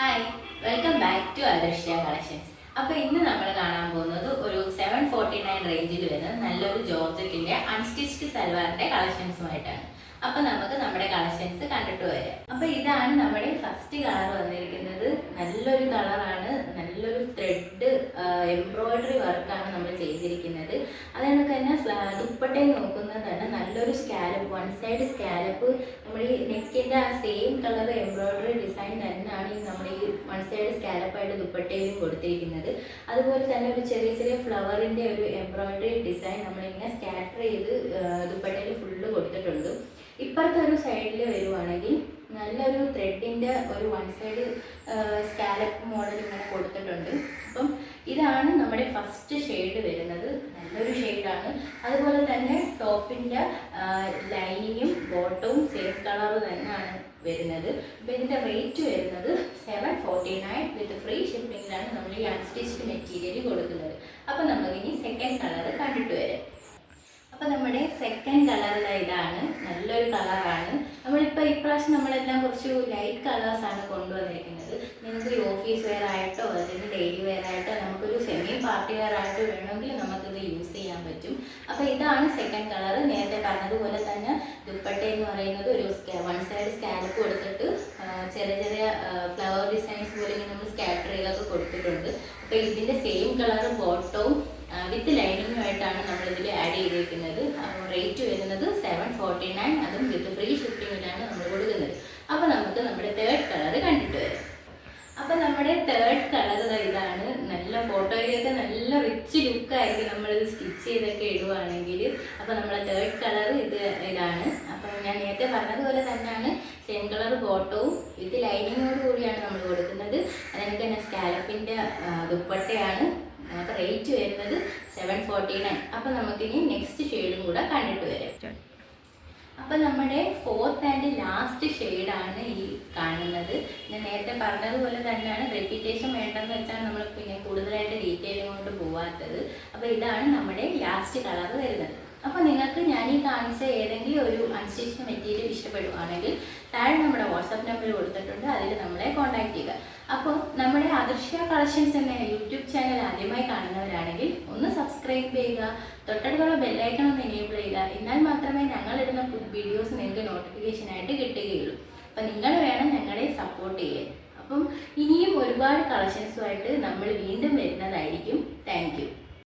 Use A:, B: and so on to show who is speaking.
A: Hi welcome back to Adarshya collections അപ്പോൾ ഇന്ന് നമ്മൾ കാണാൻ പോകുന്നത് ഒരു സെവൻ ഫോർട്ടി നയൻ റേഞ്ചിൽ വരുന്ന നല്ലൊരു ജോർജറ്റിന്റെ അൺസ്റ്റിച്ച്ഡ് സൽവാറിന്റെ കളക്ഷൻസുമായിട്ടാണ് അപ്പോൾ നമുക്ക് നമ്മുടെ കളക്ഷൻസ് കണ്ടിട്ട് വരാം. അപ്പോൾ ഇതാണ് നമ്മുടെ ഫസ്റ്റ് കളർ വന്നിരിക്കുന്നത്. നല്ലൊരു കളറാണ് നല്ലൊരു ത്രെഡ് എംബ്രോയിഡറി വർക്കാണ് നമ്മൾ ചെയ്തിരിക്കുന്നത് അതുകൊണ്ട് തന്നെ ദുപ്പട്ടയിൽ നോക്കുന്നതാണ് നല്ലൊരു സ്കാലപ്പ് വൺ സൈഡ് സ്കാലപ്പ് നമ്മൾ ഈ നെക്കിന്റെ ആ സെയിം കളർ എംബ്രോയിഡറി ഡിസൈൻ തന്നെയാണ് ഈ നമ്മൾ ഈ വൺ സൈഡ് സ്കാലപ്പായിട്ട് ദുപ്പട്ടയിലും കൊടുത്തിരിക്കുന്നത്. അതുപോലെ തന്നെ ഒരു ചെറിയ ചെറിയ ഫ്ലവറിന്റെ ഒരു എംബ്രോയ്ഡറി ഡിസൈൻ നമ്മളിങ്ങനെ സ്കാറ്റർ ചെയ്ത് ദുപ്പട്ടയിൽ ഫുള്ള് കൊടുത്തിട്ടുണ്ട്. ഇപ്പുറത്തെ ഒരു സൈഡിൽ വരുവാണെങ്കിൽ നല്ലൊരു ത്രെഡിന്റെ ഒരു വൺ സൈഡ് സ്കാലപ്പ് മോഡൽ ഇങ്ങനെ കൊടുത്തിട്ടുണ്ട്. അപ്പം ഇതാണ് നമ്മുടെ ഫസ്റ്റ് ഷെയ്ഡ് വരുന്നത്. നല്ലൊരു ഷെയ്ഡാണ് അതുപോലെ തന്നെ ടോപ്പിന്റെ ലൈനിങ്ങും ബോട്ടവും സെയിം കളർ തന്നെയാണ് വരുന്നത്. അപ്പോൾ ഇതിന്റെ റേറ്റ് വരുന്നത് seven forty nine with free ഷിപ്പിങ്ങിലാണ് നമ്മൾ ഈ അൺസ്റ്റിച്ച്ഡ് മെറ്റീരിയൽ കൊടുക്കുന്നത്. അപ്പോൾ നമുക്കിനി സെക്കൻഡ് കളർ കണ്ടിട്ട് വരാം. അപ്പോൾ നമ്മുടെ സെക്കൻഡ് കളർ ഇതാണ് നല്ലൊരു കളറാണ് നമ്മളിപ്പോൾ ഇപ്രാവശ്യം നമ്മളെല്ലാം കുറച്ച് ലൈറ്റ് കളേഴ്സ് ആണ് കൊണ്ടുവന്നിരിക്കുന്നത്. നിങ്ങൾക്ക് ഓഫീസ് വെയർ ആയിട്ടോ അല്ലെങ്കിൽ ഡെയിലി വെയർ ആയിട്ടോ നമുക്കൊരു സെമി പാർട്ടി വെയർ ആയിട്ടോ വേണമെങ്കിൽ നമുക്കിത് യൂസ് ചെയ്യാൻ പറ്റും. അപ്പോൾ ഇതാണ് സെക്കൻഡ് കളർ നേരത്തെ പറഞ്ഞതുപോലെ തന്നെ ദുപ്പട്ട എന്ന് പറയുന്നത് ഒരു വൺ സൈഡ് സ്കാലപ്പ് കൊടുത്തിട്ട് ചെറിയ ചെറിയ ഫ്ലവർ ഡിസൈൻസ് പോലെ നമ്മൾ സ്കാറ്റർ ചെയ്തൊക്കെ കൊടുത്തിട്ടുണ്ട്. അപ്പോൾ ഇതിന്റെ സെയിം കളർ ബോട്ടവും വിത്ത് ലൈനിങ്ങുമായിട്ടാണ് നമ്മൾ ഇതിൽ ആഡ് ചെയ്തിരിക്കുന്നത് അപ്പോൾ റേറ്റ് വരുന്നത് സെവൻ ഫോർട്ടി നയൻ അതും വിത്ത് ഫ്രീ ഷിപ്പിങ്ങിലാണ് നമ്മൾ കൊടുക്കുന്നത്. അപ്പോൾ നമുക്ക് നമ്മുടെ തേർഡ് കളർ കണ്ടിട്ട് വരാം. അപ്പോൾ നമ്മുടെ തേർഡ് കളർ സ്റ്റിച്ച് ചെയ്തൊക്കെ ഇടുവാണെങ്കിൽ അപ്പോൾ നമ്മളെ തേർഡ് കളർ ഇത് ഇതാണ്. അപ്പം ഞാൻ നേരത്തെ പറഞ്ഞതുപോലെ തന്നെയാണ്. സെയിം കളർ ബോട്ടവും ഇത് ലൈനിങ്ങോട് കൂടിയാണ് നമ്മൾ കൊടുക്കുന്നത്. അതിനൊക്കെ തന്നെ സ്കാലപ്പിന്റെ ദുപ്പട്ടയാണ്. അപ്പോൾ റേറ്റ് വരുന്നത് സെവൻ ഫോർട്ടി നയൻ അപ്പോൾ നമുക്കിനി നെക്സ്റ്റ് ഷെയ്ഡും കൂടെ കണ്ടിട്ട് വരാം. അപ്പോൾ നമ്മുടെ ഫോർത്ത് ആൻഡ് ലാസ്റ്റ് ഷെയ്ഡാണ് ഈ കാണുന്നത്. ഞാൻ നേരത്തെ പറഞ്ഞതുപോലെ തന്നെയാണ്. റെപ്യൂട്ടേഷൻ വേണ്ടെന്ന് വെച്ചാൽ നമ്മൾ പിന്നെ കൂടുതലായിട്ട് ഡീറ്റെയിൽ കൊണ്ട് പോവാത്തത്. അപ്പോൾ ഇതാണ് നമ്മുടെ ലാസ്റ്റ് കളർ വരുന്നത്. അപ്പോൾ നിങ്ങൾക്ക് ഞാൻ ഈ കാണിച്ച ഏതെങ്കിലും ഒരു അൺസ്റ്റിച്ച് മെറ്റീരിയൽ ഇഷ്ടപ്പെടുവാണെങ്കിൽ താഴെ നമ്മുടെ വാട്സാപ്പ് നമ്പർ കൊടുത്തിട്ടുണ്ട്. അതിൽ നമ്മളെ കോൺടാക്ട് ചെയ്യുക. അപ്പോൾ നമ്മുടെ ആദർശ കളക്ഷൻസ് എന്ന യൂട്യൂബ് ചാനൽ ആദ്യമായി കാണുന്നവരാണെങ്കിൽ ഒന്ന് സബ്സ്ക്രൈബ് ചെയ്യുക. തൊട്ടടുത്തുള്ള ബെല്ലൈക്കൺ ഒന്ന് എനേബിൾ ചെയ്യുക. എന്നാൽ മാത്രമേ ഞങ്ങളിടുന്ന വീഡിയോസ് നിങ്ങൾക്ക് നോട്ടിഫിക്കേഷൻ ആയിട്ട് കിട്ടുകയുള്ളൂ. അപ്പം നിങ്ങൾ വേണം ഞങ്ങളെ സപ്പോർട്ട് ചെയ്യാൻ. അപ്പം ഇനിയും ഒരുപാട് കളക്ഷൻസുമായിട്ട് നമ്മൾ വീണ്ടും വരുന്നതായിരിക്കും. താങ്ക്